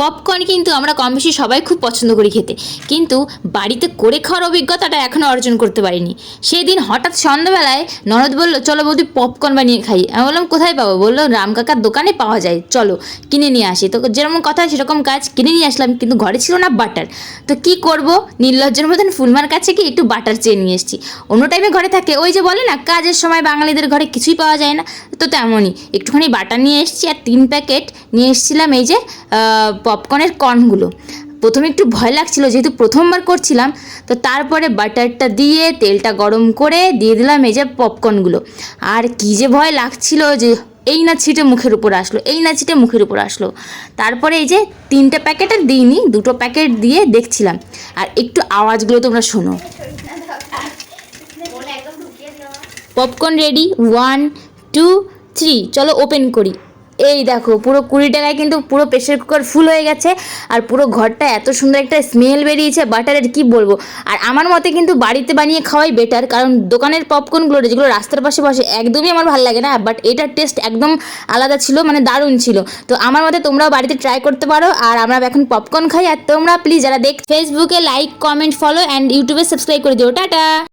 Popcorn কিন্তু আমরা কম বেশি সবাই খুব পছন্দ করি খেতে। কিন্তু বাড়িতে করে খাওয়ার অভিজ্ঞতাটা এখনও অর্জন করতে পারিনি। সেদিন হঠাৎ সন্ধ্যাবেলায় ননদ বলল, চলো বৌদি পপকর্ন বানিয়ে খাই। আমি বললাম, কোথায় পাবো? বলল, রাম কাকার দোকানে পাওয়া যায়। চলো, কিনে নিয়ে আসি। তো যেরকম কথা, সেরকম কাজ কিনে নিয়ে আসলাম, কিন্তু ঘরে ছিল না বাটার। তো কি করব? নির্লজ্জের মতন ফুলমার কাছে কি একটু বাটার চেয়ে নিয়ে এসেছি। অন্য টাইমে ঘরে থাকে, ওই যে বলে না, কাজের সময় বাঙালিদের ঘরে কিছুই পাওয়া যায় না। তো তেমনই, একটুখানি বাটার নিয়ে এসেছি আর তিন প্যাকেট নিয়ে এসেছিলাম এই যে পপকর্নের কর্নগুলো। প্রথমে একটু ভয় লাগছিল, যেহেতু প্রথমবার করছিলাম, তো তারপরে বাটারটা দিয়ে তেলটা গরম করে দিয়ে দিলাম এই যে পপকর্নগুলো। আর কী যে ভয় লাগছিল যে এই না ছিটে মুখের উপর আসলো, এই না ছিটে মুখের উপর আসলো। তারপরে এই যে তিনটে প্যাকেট আর দিইনি, দুটো প্যাকেট দিয়ে দেখছিলাম। আর একটু আওয়াজগুলো তোমরা শোনো। Popcorn ready, one, two, three, চলো ওপেন করি। এই দেখো, পুরো কুড়ি টাকায় কিন্তু পুরো প্রেশার কুকার ফুল হয়ে গেছে আর পুরো ঘরটা এত সুন্দর একটা স্মেল বেরিয়েছে বাটারের কি বলব? আর আমার মতে কিন্তু বাড়িতে বানিয়ে খাওয়াই বেটার কারণ দোকানের পপকর্নগুলো যেগুলো রাস্তার পাশে বসে, একদমই আমার ভালো লাগে না বাট এটার টেস্ট একদম আলাদা ছিল মানে দারুণ ছিল। তো আমার মতে তোমরাও বাড়িতে ট্রাই করতে পারো, আর আমরা এখন পপকর্ন খাই, আর তোমরা প্লিজ যারা দেখ ফেসবুকে লাইক কমেন্ট ফলো অ্যান্ড ইউটিউবে সাবস্ক্রাইব করে দিও। টাটা!